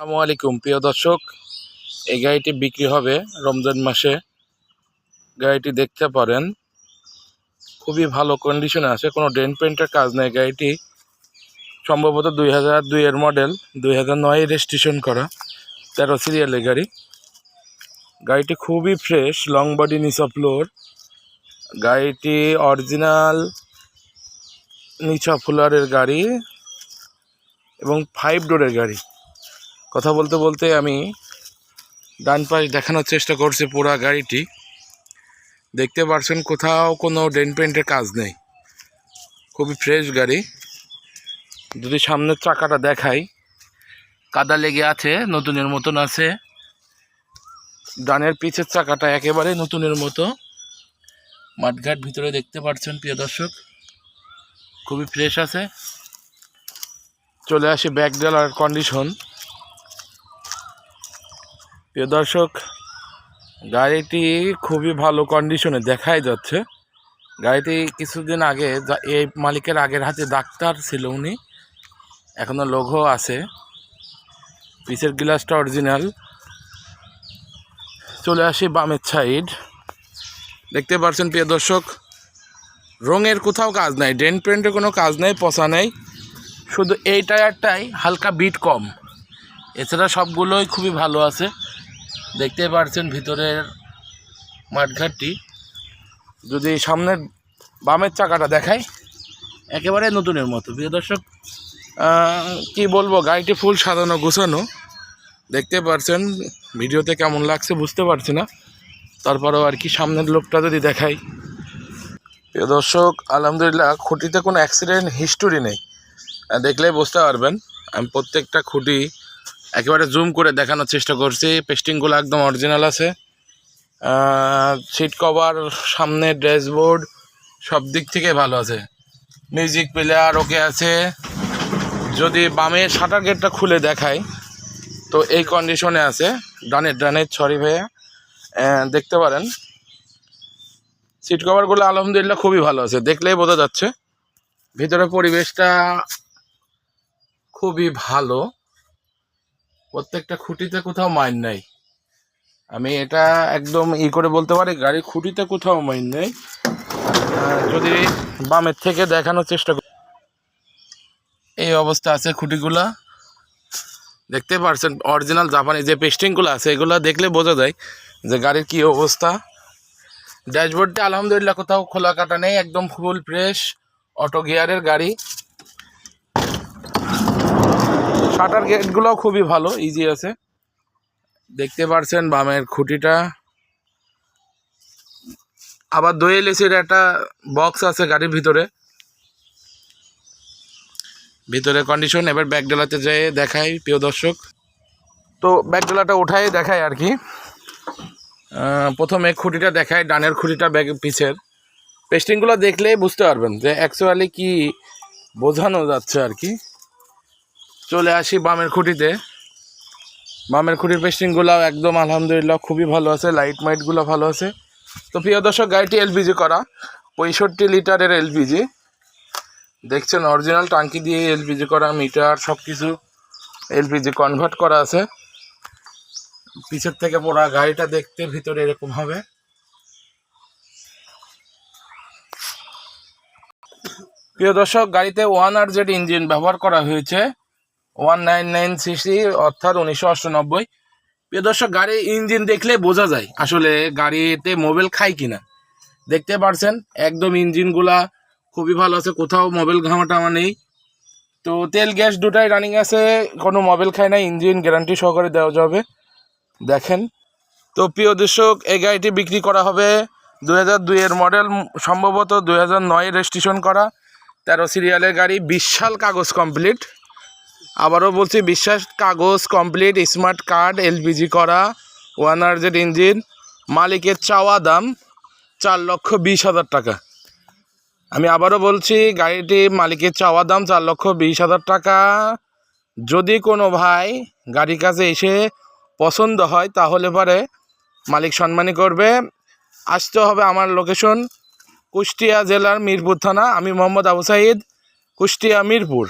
আসসালামু আলাইকুম। প্রিয় দর্শক, এই গাড়িটি বিক্রি হবে রমজান মাসে। গাড়িটি দেখতে পারেন, খুবই ভালো কন্ডিশনে আছে, কোনো ডেন পেন্টের কাজ নেই। গাড়িটি সম্ভবত দুই হাজার দুইয়ের মডেল দুই হাজার নয় রেজিস্ট্রেশন করা, তেরো সিরিয়ালের গাড়ি। গাড়িটি খুবই ফ্রেশ লং বডি নিচা ফ্লোর গাড়িটি অরিজিনাল নিচা ফুলারের গাড়ি এবং ফাইভ ডোরের গাড়ি। কথা বলতে বলতে আমি ডান পাশ দেখানোর চেষ্টা করছি পুরা গাড়িটি। দেখতে পারছেন কোথাও কোনো ডেন পেন্টের কাজ নেই। খুবই ফ্রেশ গাড়ি। যদি সামনের চাকাটা দেখাই, কাদা লেগে আছে, নতুনের মতন আছে। ডানের পিছের চাকাটা একেবারে নতুনের মতো। মাঠঘাট ভিতরে দেখতে পাচ্ছেন প্রিয় দর্শক। খুবই ফ্রেশ আছে। চলে আসি ব্যাক ডালার কন্ডিশন। প্রিয় দর্শক, গাড়িটি খুবই ভালো কন্ডিশনে দেখাই যাচ্ছে। গাড়িটি কিছুদিন আগে এই মালিকের আগের হাতে ডাক্তার ছিল উনি। এখনও লোগো আছে। পিছের গ্লাসটা অরিজিনাল চলে আসি বামের সাইড দেখতে পাচ্ছেন প্রিয় দর্শক, রঙের কোথাও কাজ নাই, ডেন্ট পেন্টের কোনো কাজ নেই, পচা নেই। শুধু এই টায়ারটাই হালকা বিট কম। এছাড়া সবগুলোই খুবই ভালো আছে। দেখতে পাচ্ছেন ভিতরের মাঠঘাটটি। যদি সামনের বামের চাকাটা দেখাই। একেবারে নতুনের মতো। প্রিয় দর্শক কি বলব গাড়িটি ফুল সাজানো গোছানো। দেখতে পাচ্ছেন ভিডিওতে কেমন লাগছে বুঝতে পারছি না। তারপরেও আর কি সামনের লোকটা যদি দেখাই। প্রিয় দর্শক আলহামদুলিল্লাহ খুঁটিতে কোনো অ্যাক্সিডেন্ট হিস্টোরি নেই। দেখলেই বুঝতে পারবেন আমি প্রত্যেকটা খুঁটি একেবারে জুম করে দেখানোর চেষ্টা করছি। পেস্টিংগুলো একদম অরিজিনাল আছে। সিট কভার সামনে ড্যাশবোর্ড সব দিক থেকে ভালো আছে। মিউজিক প্লেয়ার ওকে আছে। যদি বামে শাটার গেটটা খুলে দেখাই, তো এই কন্ডিশনে আছে। ডানের ডানের ছড়ি ভাইয়া। দেখতে পারেন। সিট কভারগুলো আলহামদুলিল্লাহ খুবই ভালো আছে। দেখলেই বোঝা যাচ্ছে। ভিতরে পরিবেশটা খুবই ভালো। প্রত্যেকটা খুঁটিতে কোথাও মাইন নাই। আমি এটা একদম ই করে বলতে পারি, গাড়ির খুঁটিতে কোথাও মাইন নেই। যদি বামের থেকে দেখানোর চেষ্টা করি। এই অবস্থা আছে খুঁটিগুলা। দেখতে পারছেন অরিজিনাল জাপানি যে পেস্টিংগুলো আছে, এগুলো দেখলে বোঝা যায় যে গাড়ির কি অবস্থা। ড্যাশবোর্ডটা আলহামদুলিল্লাহ কোথাও খোলা কাটা নেই, একদম ফুল ফ্রেশ অটো গিয়ারের গাড়ি। শাটার গেটগুলোও খুবই ভালো ইজি আছে। দেখতে পারছেন বামের খুঁটিটা। আবার দোয়েল এসির একটা বক্স আছে গাড়ির ভিতরে। ভিতরে কন্ডিশন এবার ব্যাকডালাতে যেয়ে দেখাই, প্রিয় দর্শক। তো ব্যাকডালাটা উঠাই দেখাই আর কি। প্রথমে খুঁটিটা দেখায় ডানের খুঁটিটা ব্যাগ পিছের। পেস্টিংগুলো দেখলেই বুঝতে পারবেন যে অ্যাকচুয়ালি কি বোঝানো যাচ্ছে আর কি। চলে আসি বামের খুঁটিতে। বামের খুঁটির পেস্টিংগুলো একদম আলহামদুলিল্লাহ খুবই ভালো আছে লাইট মাইটগুলো ভালো আছে। তো প্রিয় দর্শক, গাড়িটি এলপিজি করা, পঁয়ষট্টি লিটারের এলপিজি দেখছেন অরিজিনাল টাঙ্কি দিয়ে এলপিজি করা, মিটার সব কিছু এলপিজি কনভার্ট করা আছে। পিছের থেকে পোড়া গাড়িটা দেখতে ভিতরে এরকম হবে। প্রিয় দর্শক, গাড়িতে ওয়ান আর জেড ইঞ্জিন ব্যবহার করা হয়েছে। ওয়ান নাইন নাইন সিসি অর্থাৎ উনিশশো অষ্টানব্বই প্রিয় দর্শক, গাড়ির ইঞ্জিন দেখলে বোঝা যায় আসলে গাড়িতে মোবাইল খায় কিনা। দেখতে পারছেন, একদম ইঞ্জিনগুলা খুবই ভালো আছে, কোথাও মোবাইল ঘামাটামা নেই। তো তেল, গ্যাস দুটাই রানিং আছে, কোনো মোবাইল খায় না, ইঞ্জিন গ্যারান্টি সহকারে দেওয়া যাবে। দেখেন। তো প্রিয় দর্শক, এই গাড়িটি বিক্রি করা হবে দু হাজার দুইয়ের মডেল সম্ভবত দু হাজার নয় রেজিস্ট্রেশন করা। তেরো সিরিয়ালের গাড়ি, বিশাল কাগজ কমপ্লিট আবারও বলছি, বিশ্বাস, কাগজ কমপ্লিট স্মার্ট কার্ড এলপিজি করা ওয়ান আরজেড ইঞ্জিন মালিকের চাওয়া দাম চার লক্ষ বিশ হাজার টাকা। আমি আবারও বলছি, গাড়িটি মালিকের চাওয়া দাম চার লক্ষ বিশ হাজার টাকা। যদি কোনো ভাই গাড়ির কাছে এসে পছন্দ হয়, তাহলে পরে মালিক সম্মানী করবে। আসতে হবে আমার লোকেশন কুষ্টিয়া জেলার মিরপুর থানা। আমি মোহাম্মদ আবু সাইদ, কুষ্টিয়া, মিরপুর।